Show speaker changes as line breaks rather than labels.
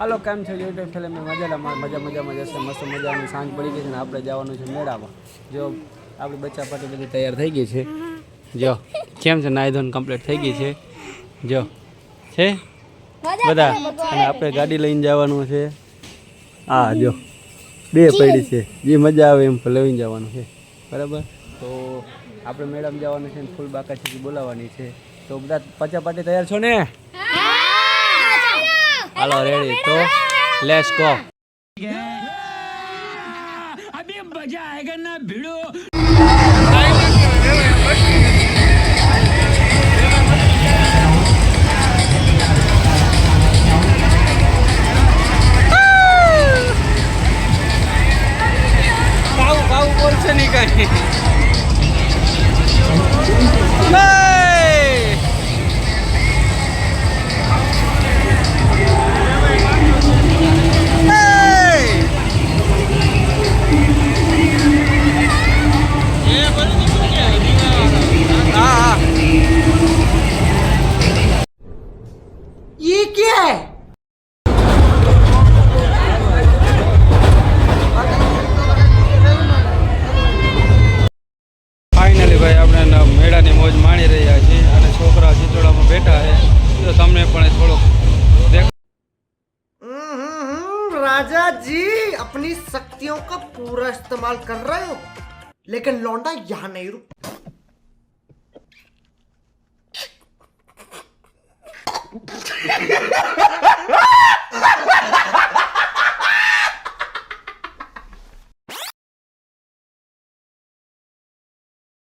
હાલો કેમ છે? YouTube film મજા મજા મજામાં જશે મસ્ત મજાની સાંજ પડી ગઈ છે ને આપણે જવાનું છે મેળામાં. જો આપણી બચ્ચા પાટી બધી તૈયાર થઈ ગઈ છે. જો કેમ છે? નાઈ ધોન કમ્પ્લીટ થઈ ગઈ છે. જો છે? બધા? અને આપણે ગાડી લઈને જવાનું છે. હા જો બે પડી છે. જે મજા આવે એમ લઈને જવાનું છે. બરાબર? તો આપણે મેળામાં જવાનું છે ને ફૂલ બાકાથી બોલાવવાની છે. તો બધા પચા પાટી તૈયાર છો ને? હાલો રેડી તો લેટ્સ ગો કાવું કાવું બોલશે નહીં કઈ
राजा जी अपनी शक्तियों का पूरा इस्तेमाल कर रहे हो लेकिन लौंडा यहां नहीं रुक